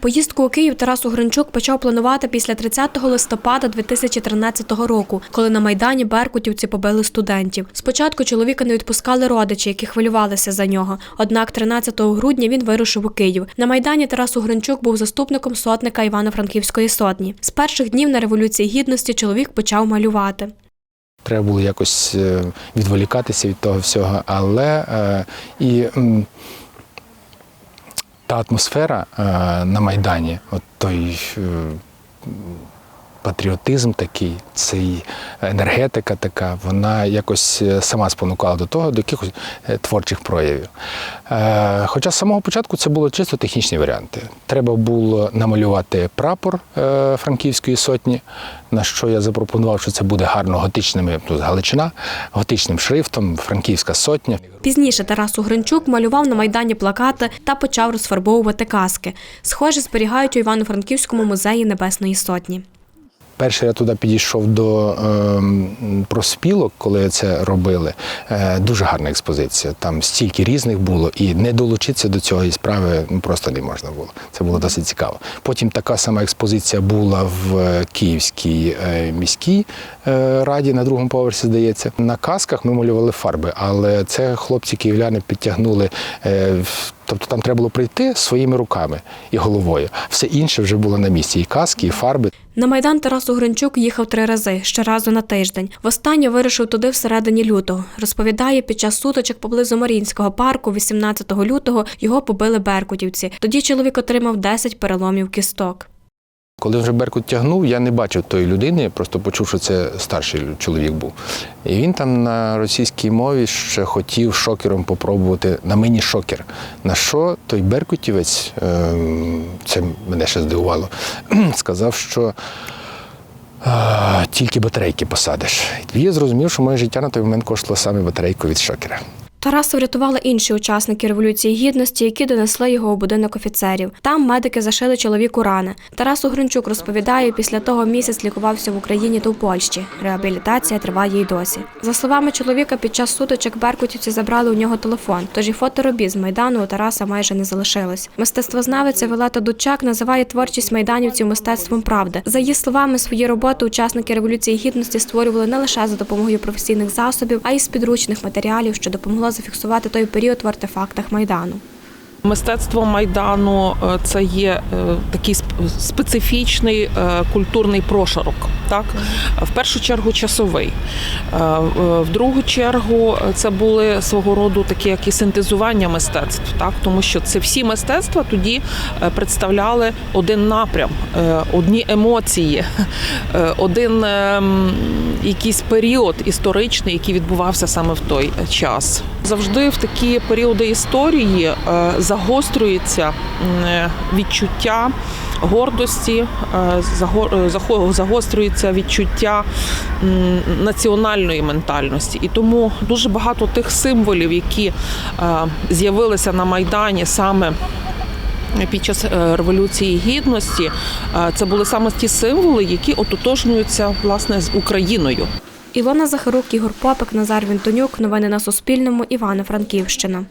Поїздку у Київ Тарас Угринчук почав планувати після 30 листопада 2013 року, коли на Майдані беркутівці побили студентів. Спочатку чоловіка не відпускали родичі, які хвилювалися за нього. Однак 13 грудня він вирушив у Київ. На Майдані Тарас Угринчук був заступником сотника Івано-Франківської сотні. З перших днів на Революції Гідності чоловік почав малювати. Треба було якось е, відволікатися від того всього, але е, і та атмосфера е, на Майдані, от той е, патріотизм такий, цей енергетика така, вона якось е, сама спонукала до того, до якихось е, творчих проявів. Е, Хоча з самого початку це були чисто технічні варіанти. Треба було намалювати прапор франківської сотні, на що я запропонував, що це буде гарно готичними, з Галичина, готичним шрифтом, франківська сотня. Пізніше Тарас Угринчук малював на Майдані плакати та почав розфарбовувати каски. Схоже, зберігають у Івано-Франківському музеї Небесної Сотні. Перше я туди підійшов до е, проспілок, коли це робили. Е, дуже гарна експозиція. Там стільки різних було, і не долучитися до цієї справи ну, просто не можна було. Це було досить цікаво. Потім така сама експозиція була в Київській е, міській е, раді на другому поверсі, здається. На касках ми малювали фарби, але це хлопці київляни підтягнули. Тобто там треба було прийти своїми руками і головою. Все інше вже було на місці. І каски, і фарби. На Майдан Тарас Угринчук їхав три рази, щоразу на тиждень. Востаннє вирушив туди всередині лютого. Розповідає, під час суточок поблизу Марінського парку, 18 лютого, його побили беркутівці. Тоді чоловік отримав 10 переломів кісток. Коли вже Беркут тягнув, я не бачив тої людини, просто почув, що це старший чоловік був. І він там на російській мові ще хотів шокером попробувати на мені шокер. На що той беркутівець, ем, це мене ще здивувало, сказав, що тільки батарейки посадиш. І я зрозумів, що моє життя на той момент коштувало саме батарейку від шокера. Тараса врятували інші учасники Революції Гідності, які донесли його у будинок офіцерів. Там медики зашили чоловіку рани. Тарас Угринчук розповідає, після того місяць лікувався в Україні та в Польщі. Реабілітація триває й досі. За словами чоловіка, під час сутичок беркутівці забрали у нього телефон, тож і фоторобіт з майдану у Тараса майже не залишилось. Мистецтвознавиця Вилета Дучак називає творчість майданівців мистецтвом правди. За її словами, свої роботи учасники Революції Гідності створювали не лише за допомогою професійних засобів, а й з підручних матеріалів, що допомогло зафіксувати той період в артефактах майдану. Мистецтво майдану е, це є е, такий специфічний е, культурний прошарок. Так, в першу чергу часовий. В- другу чергу це були свого роду такі як і синтезування мистецтв, так тому що це всі мистецтва тоді представляли один напрям, одні емоції, один ем, якийсь період історичний, який відбувався саме в той час. Завжди в такі періоди історії загострюється е, відчуття гордості, е, заго- е, захо- загострюється відчуття національної ментальності. І тому дуже багато тих символів, які е, з'явилися на Майдані саме під час революції гідності, це були саме ті символи, які ототожнюються власне з Україною. Ілона Захарук, Ігор Попик, Назар Вінтонюк. Новини на Суспільному. Івано-Франківщина.